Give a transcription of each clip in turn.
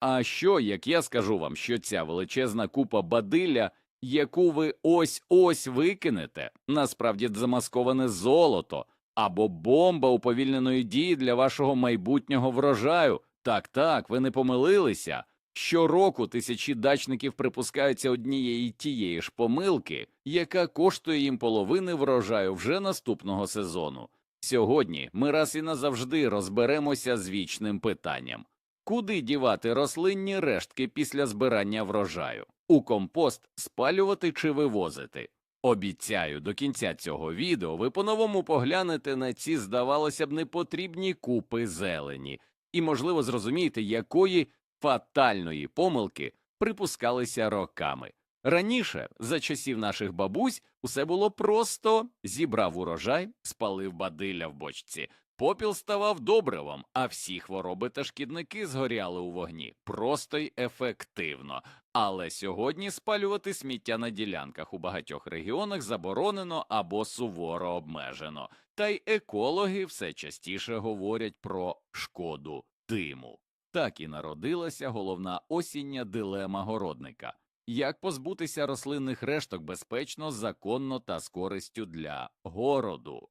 А що, як я скажу вам, що ця величезна купа бадилля, яку ви ось ось викинете, насправді замасковане золото або бомба уповільненої дії для вашого майбутнього врожаю? Так, так, ви не помилилися. Щороку тисячі дачників припускаються однієї тієї ж помилки, яка коштує їм половини врожаю вже наступного сезону. Сьогодні ми раз і назавжди розберемося з вічним питанням. Куди дівати рослинні рештки після збирання врожаю? У компост спалювати чи вивозити? Обіцяю, до кінця цього відео ви по-новому поглянете на ці, здавалося б, непотрібні купи зелені, і, можливо, зрозумієте, якої фатальної помилки припускалися роками. Раніше, за часів наших бабусь, усе було просто зібрав урожай, спалив бадилля в бочці, попіл ставав добривом, а всі хвороби та шкідники згоряли у вогні просто й ефективно. Але сьогодні спалювати сміття на ділянках у багатьох регіонах заборонено або суворо обмежено, та й екологи все частіше говорять про шкоду диму. Так і народилася головна осіння дилема городника як позбутися рослинних решток безпечно, законно та з користю для городу.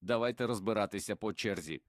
Давайте розбиратися по черзі.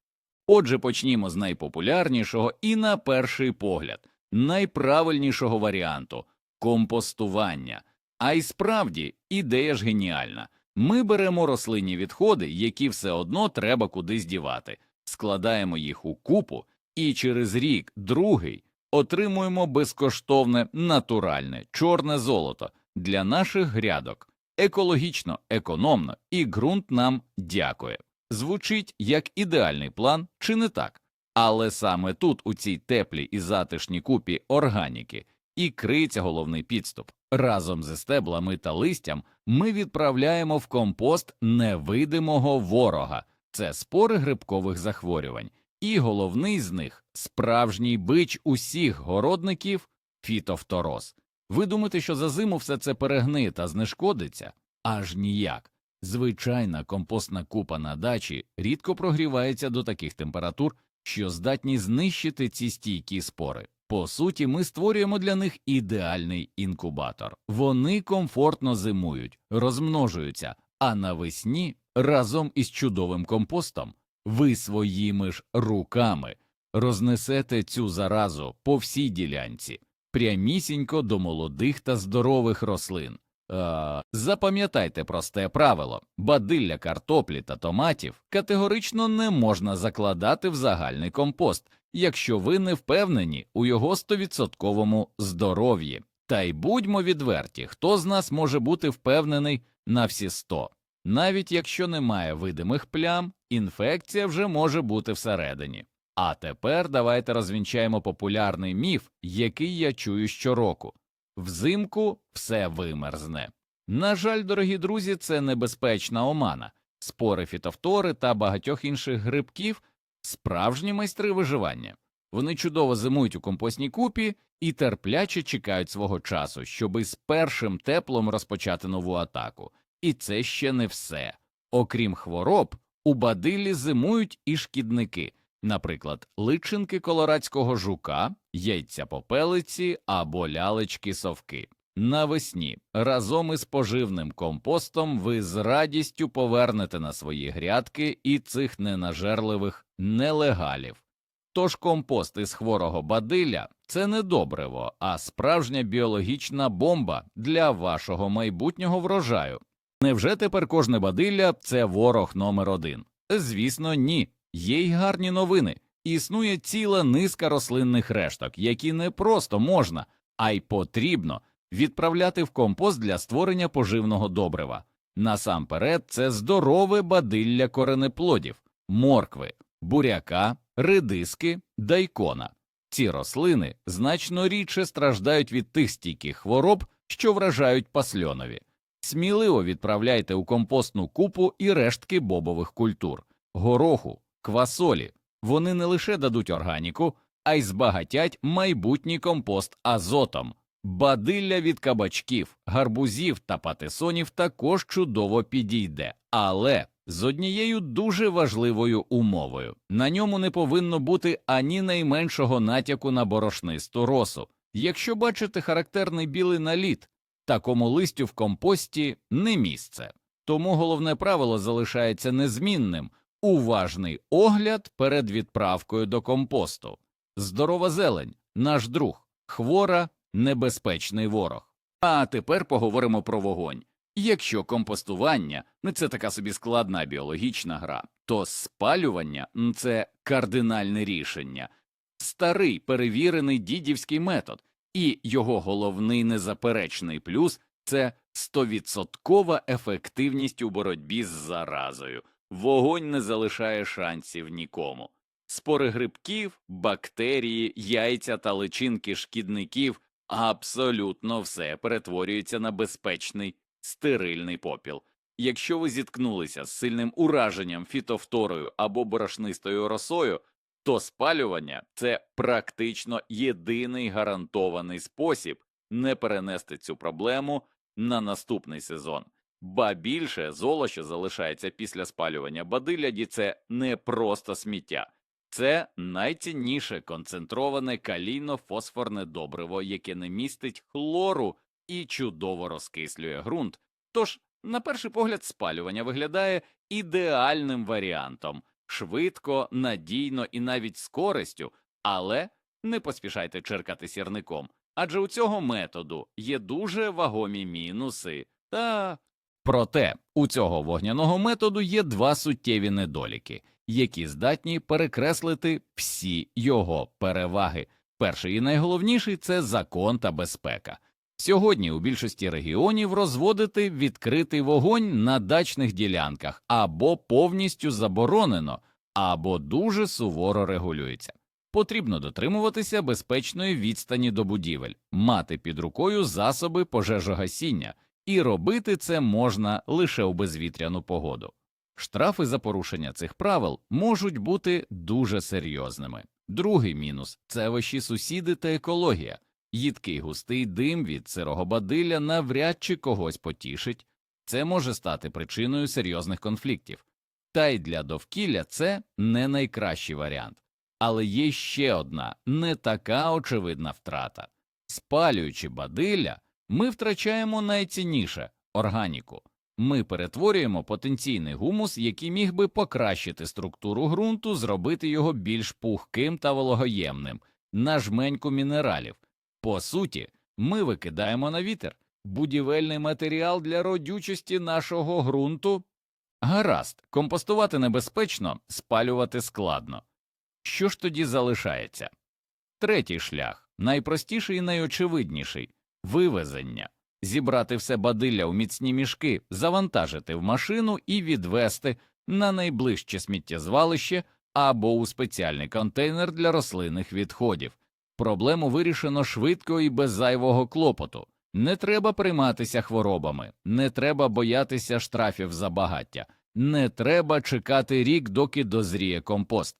Отже, почнімо з найпопулярнішого і, на перший погляд, найправильнішого варіанту компостування. А й справді ідея ж геніальна. Ми беремо рослинні відходи, які все одно треба кудись дівати, складаємо їх у купу, і через рік, другий, отримуємо безкоштовне натуральне чорне золото для наших грядок. Екологічно, економно, і ґрунт нам дякує. Звучить як ідеальний план, чи не так? Але саме тут, у цій теплій і затишній купі органіки, і криється головний підступ. Разом зі стеблами та листям ми відправляємо в компост невидимого ворога це спори грибкових захворювань, і головний з них справжній бич усіх городників фітофтороз. Ви думаєте, що за зиму все це перегниє та знешкодиться? Аж ніяк. Звичайна компостна купа на дачі рідко прогрівається до таких температур, що здатні знищити ці стійкі спори. По суті, ми створюємо для них ідеальний інкубатор. Вони комфортно зимують, розмножуються, а навесні разом із чудовим компостом ви своїми ж руками рознесете цю заразу по всій ділянці, прямісінько до молодих та здорових рослин. Е, запам'ятайте просте правило бадилля картоплі та томатів категорично не можна закладати в загальний компост, якщо ви не впевнені у його стовідсотковому здоров'ї. Та й будьмо відверті, хто з нас може бути впевнений на всі сто. Навіть якщо немає видимих плям, інфекція вже може бути всередині. А тепер давайте розвінчаємо популярний міф, який я чую щороку взимку все вимерзне. На жаль, дорогі друзі, це небезпечна омана, спори фітофтори та багатьох інших грибків справжні майстри виживання. Вони чудово зимують у компостній купі і терпляче чекають свого часу, щоби з першим теплом розпочати нову атаку. І це ще не все. Окрім хвороб, у бадилі зимують і шкідники, наприклад, личинки колорадського жука, яйця попелиці або лялечки совки. Навесні разом із поживним компостом ви з радістю повернете на свої грядки і цих ненажерливих нелегалів. Тож компост із хворого бадилля це не добриво, а справжня біологічна бомба для вашого майбутнього врожаю. Невже тепер кожне бадилля це ворог номер один? Звісно, ні. Є й гарні новини. Існує ціла низка рослинних решток, які не просто можна, а й потрібно відправляти в компост для створення поживного добрива. Насамперед, це здорове бадилля коренеплодів, моркви, буряка, редиски, дайкона. Ці рослини значно рідше страждають від тих стійких хвороб, що вражають пасльонові. Сміливо відправляйте у компостну купу і рештки бобових культур, гороху, квасолі. Вони не лише дадуть органіку, а й збагатять майбутній компост азотом. Бадилля від кабачків, гарбузів та патисонів також чудово підійде, але з однією дуже важливою умовою на ньому не повинно бути ані найменшого натяку на борошнисту росу. Якщо бачите характерний білий наліт, такому листю в компості не місце. Тому головне правило залишається незмінним уважний огляд перед відправкою до компосту. Здорова зелень, наш друг, хвора, небезпечний ворог. А тепер поговоримо про вогонь. Якщо компостування це така собі складна біологічна гра, то спалювання це кардинальне рішення, старий перевірений дідівський метод, і його головний незаперечний плюс це стовідсоткова ефективність у боротьбі з заразою. Вогонь не залишає шансів нікому. Спори грибків, бактерії, яйця та личинки шкідників абсолютно все перетворюється на безпечний стерильний попіл. Якщо ви зіткнулися з сильним ураженням фітофторою або борошнистою росою, то спалювання це практично єдиний гарантований спосіб не перенести цю проблему на наступний сезон. Ба більше золо, що залишається після спалювання бадиляді, це не просто сміття, це найцінніше концентроване калійно-фосфорне добриво, яке не містить хлору і чудово розкислює ґрунт. Тож, на перший погляд, спалювання виглядає ідеальним варіантом швидко, надійно і навіть з користю, але не поспішайте черкати сірником, адже у цього методу є дуже вагомі мінуси та. Проте у цього вогняного методу є два суттєві недоліки, які здатні перекреслити всі його переваги. Перший і найголовніший це закон та безпека. Сьогодні у більшості регіонів розводити відкритий вогонь на дачних ділянках або повністю заборонено, або дуже суворо регулюється. Потрібно дотримуватися безпечної відстані до будівель, мати під рукою засоби пожежогасіння, і робити це можна лише у безвітряну погоду. Штрафи за порушення цих правил можуть бути дуже серйозними. Другий мінус це ваші сусіди та екологія. Їдкий густий дим від сирого бадилля навряд чи когось потішить, це може стати причиною серйозних конфліктів. Та й для довкілля це не найкращий варіант. Але є ще одна не така очевидна втрата спалюючи бадилля, ми втрачаємо найцінніше органіку. Ми перетворюємо потенційний гумус, який міг би покращити структуру ґрунту, зробити його більш пухким та вологоємним, на жменьку мінералів. По суті, ми викидаємо на вітер будівельний матеріал для родючості нашого ґрунту. Гаразд, компостувати небезпечно, спалювати складно. Що ж тоді залишається? Третій шлях найпростіший і найочевидніший вивезення зібрати все бадилля у міцні мішки, завантажити в машину і відвести на найближче сміттєзвалище або у спеціальний контейнер для рослинних відходів. Проблему вирішено швидко і без зайвого клопоту. Не треба прийматися хворобами, не треба боятися штрафів за багаття, не треба чекати рік, доки дозріє компост.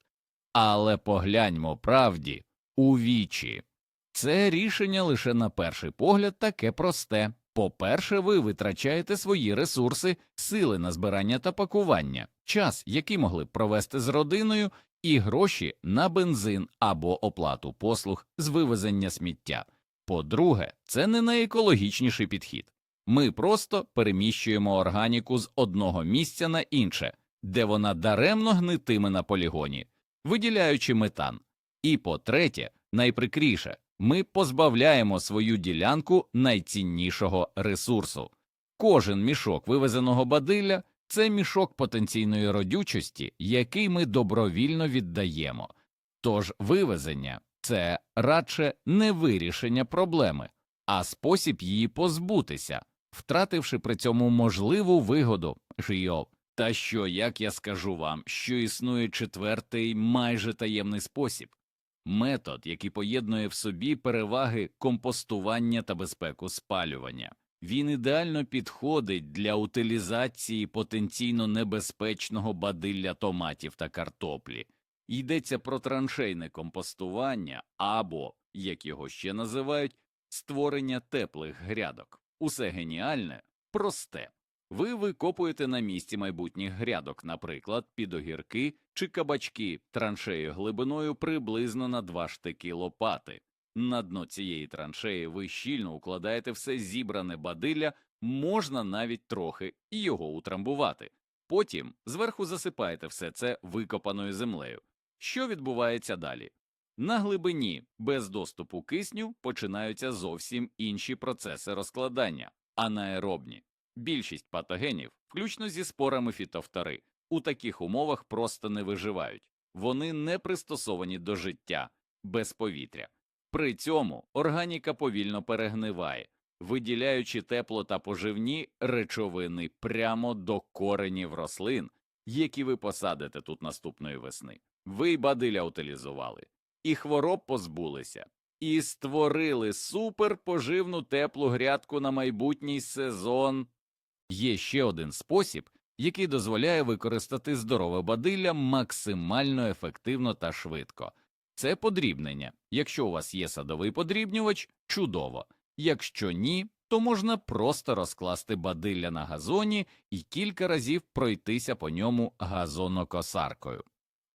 Але погляньмо правді у вічі. Це рішення лише на перший погляд таке просте. По-перше, ви витрачаєте свої ресурси, сили на збирання та пакування, час, який могли б провести з родиною, і гроші на бензин або оплату послуг з вивезення сміття. По-друге, це не найекологічніший підхід. Ми просто переміщуємо органіку з одного місця на інше, де вона даремно гнитиме на полігоні, виділяючи метан. І по третє, найприкріше, ми позбавляємо свою ділянку найціннішого ресурсу. Кожен мішок вивезеного бадилля це мішок потенційної родючості, який ми добровільно віддаємо. Тож вивезення це радше не вирішення проблеми, а спосіб її позбутися, втративши при цьому можливу вигоду Жийов. Та що, як я скажу вам, що існує четвертий майже таємний спосіб метод, який поєднує в собі переваги компостування та безпеку спалювання. Він ідеально підходить для утилізації потенційно небезпечного бадилля томатів та картоплі. Йдеться про траншейне компостування або, як його ще називають, створення теплих грядок. Усе геніальне, просте. Ви викопуєте на місці майбутніх грядок, наприклад, під огірки чи кабачки траншею глибиною приблизно на два штики лопати. На дно цієї траншеї ви щільно укладаєте все зібране бадилля, можна навіть трохи його утрамбувати. Потім зверху засипаєте все це викопаною землею. Що відбувається далі? На глибині без доступу кисню починаються зовсім інші процеси розкладання, анаеробні. Більшість патогенів, включно зі спорами фітофтори, у таких умовах просто не виживають. Вони не пристосовані до життя без повітря. При цьому органіка повільно перегниває, виділяючи тепло та поживні речовини прямо до коренів рослин, які ви посадите тут наступної весни. Ви й бадиля утилізували, і хвороб позбулися, і створили суперпоживну теплу грядку на майбутній сезон. Є ще один спосіб, який дозволяє використати здорове бадилля максимально ефективно та швидко. Це подрібнення. Якщо у вас є садовий подрібнювач, чудово. Якщо ні, то можна просто розкласти бадилля на газоні і кілька разів пройтися по ньому газонокосаркою.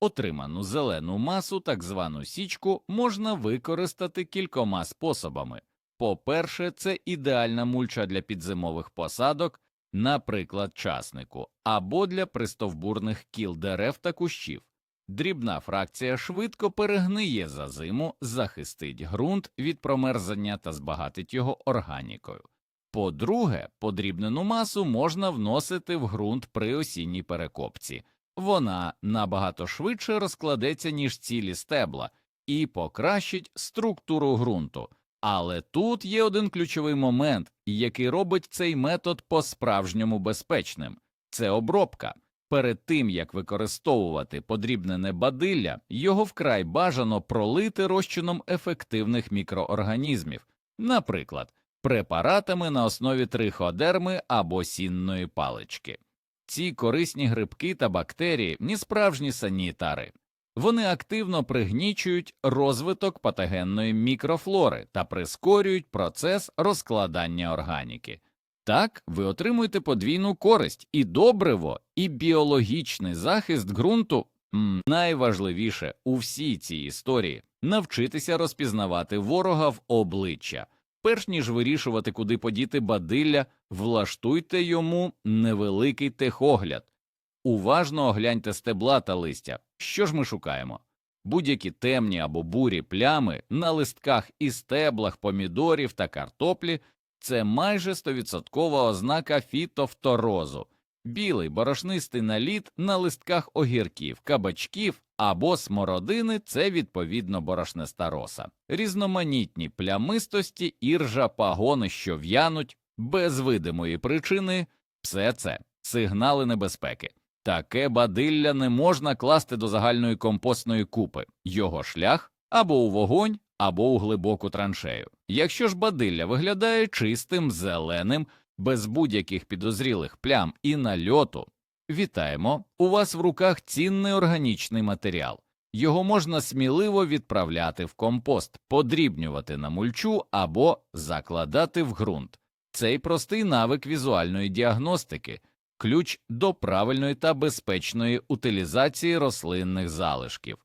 Отриману зелену масу, так звану січку, можна використати кількома способами. По-перше, це ідеальна мульча для підзимових посадок, наприклад, часнику, або для пристовбурних кіл дерев та кущів. Дрібна фракція швидко перегниє за зиму, захистить ґрунт від промерзання та збагатить його органікою. По-друге, подрібнену масу можна вносити в ґрунт при осінній перекопці. Вона набагато швидше розкладеться, ніж цілі стебла, і покращить структуру ґрунту. Але тут є один ключовий момент, який робить цей метод по-справжньому безпечним це обробка. Перед тим як використовувати подрібнене бадилля, його вкрай бажано пролити розчином ефективних мікроорганізмів, наприклад, препаратами на основі триходерми або сінної палички. Ці корисні грибки та бактерії не справжні санітари. Вони активно пригнічують розвиток патогенної мікрофлори та прискорюють процес розкладання органіки. Так, ви отримуєте подвійну користь і добриво, і біологічний захист ґрунту. Найважливіше у всій цій історії навчитися розпізнавати ворога в обличчя. Перш ніж вирішувати, куди подіти бадилля, влаштуйте йому невеликий техогляд. Уважно огляньте стебла та листя. Що ж ми шукаємо? Будь-які темні або бурі плями на листках і стеблах помідорів та картоплі це майже стовідсоткова ознака фітофторозу, білий борошнистий наліт на листках огірків, кабачків або смородини це відповідно борошниста роса, різноманітні плямистості, іржа, пагони, що в'януть, без видимої причини, все це сигнали небезпеки. Таке бадилля не можна класти до загальної компостної купи, його шлях або у вогонь, або у глибоку траншею. Якщо ж бадилля виглядає чистим, зеленим, без будь-яких підозрілих плям і нальоту, вітаємо, у вас в руках цінний органічний матеріал. Його можна сміливо відправляти в компост, подрібнювати на мульчу або закладати в ґрунт. Цей простий навик візуальної діагностики ключ до правильної та безпечної утилізації рослинних залишків.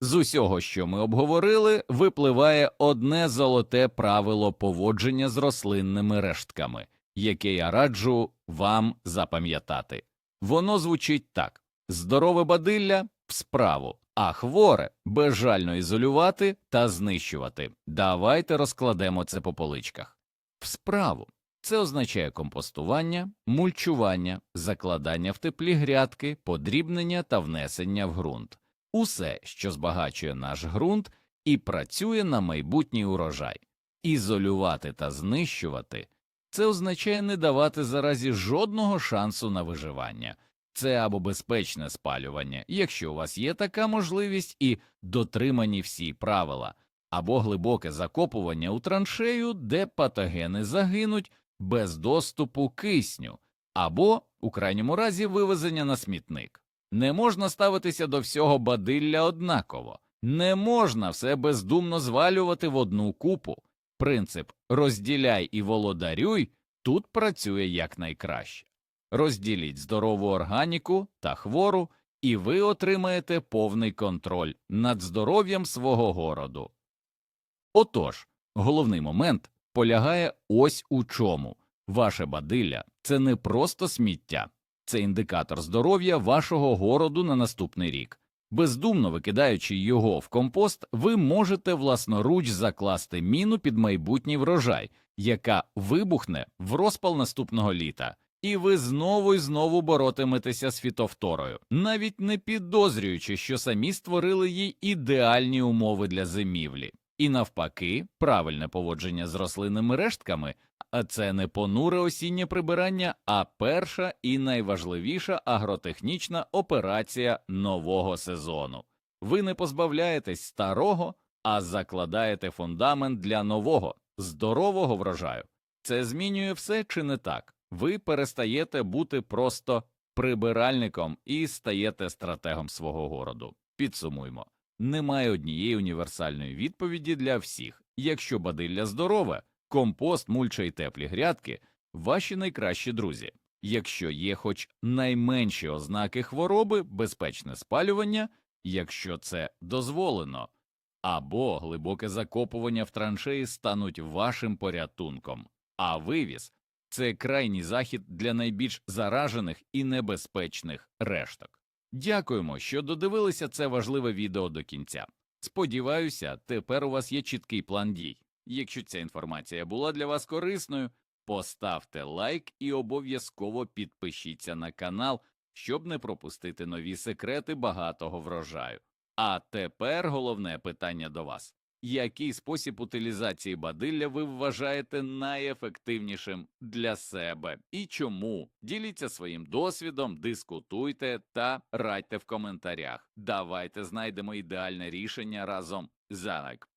З усього, що ми обговорили, випливає одне золоте правило поводження з рослинними рештками, яке я раджу вам запам'ятати. Воно звучить так здорове бадилля в справу, а хворе безжально ізолювати та знищувати. Давайте розкладемо це по поличках. В справу. Це означає компостування, мульчування, закладання в теплі грядки, подрібнення та внесення в ґрунт усе, що збагачує наш ґрунт і працює на майбутній урожай. Ізолювати та знищувати це означає не давати заразі жодного шансу на виживання. Це або безпечне спалювання, якщо у вас є така можливість і дотримані всі правила, або глибоке закопування у траншею, де патогени загинуть без доступу кисню, або, у крайньому разі, вивезення на смітник. Не можна ставитися до всього бадилля однаково, не можна все бездумно звалювати в одну купу. Принцип розділяй і володарюй тут працює якнайкраще. Розділіть здорову органіку та хвору, і ви отримаєте повний контроль над здоров'ям свого городу. Отож, головний момент полягає ось у чому. Ваше бадилля це не просто сміття, це індикатор здоров'я вашого городу на наступний рік. Бездумно викидаючи його в компост, ви можете власноруч закласти міну під майбутній врожай, яка вибухне в розпал наступного літа, і ви знову і знову боротиметеся з фітовторою, навіть не підозрюючи, що самі створили їй ідеальні умови для зимівлі. І навпаки, правильне поводження з рослинними рештками а це не понуре осіннє прибирання, а перша і найважливіша агротехнічна операція нового сезону. Ви не позбавляєтесь старого, а закладаєте фундамент для нового, здорового врожаю. Це змінює все чи не так? Ви перестаєте бути просто прибиральником і стаєте стратегом свого городу. Підсумуймо. Немає однієї універсальної відповіді для всіх. Якщо бадилля здорове, компост, мульча і теплі грядки ваші найкращі друзі. Якщо є хоч найменші ознаки хвороби, безпечне спалювання, якщо це дозволено, або глибоке закопування в траншеї стануть вашим порятунком, а вивіз це крайній захід для найбільш заражених і небезпечних решток. Дякуємо, що додивилися це важливе відео до кінця. Сподіваюся, тепер у вас є чіткий план дій. Якщо ця інформація була для вас корисною, поставте лайк і обов'язково підпишіться на канал, щоб не пропустити нові секрети багатого врожаю. А тепер головне питання до вас. Який спосіб утилізації бадилля ви вважаєте найефективнішим для себе і чому? Діліться своїм досвідом, дискутуйте та радьте в коментарях. Давайте знайдемо ідеальне рішення разом. Занак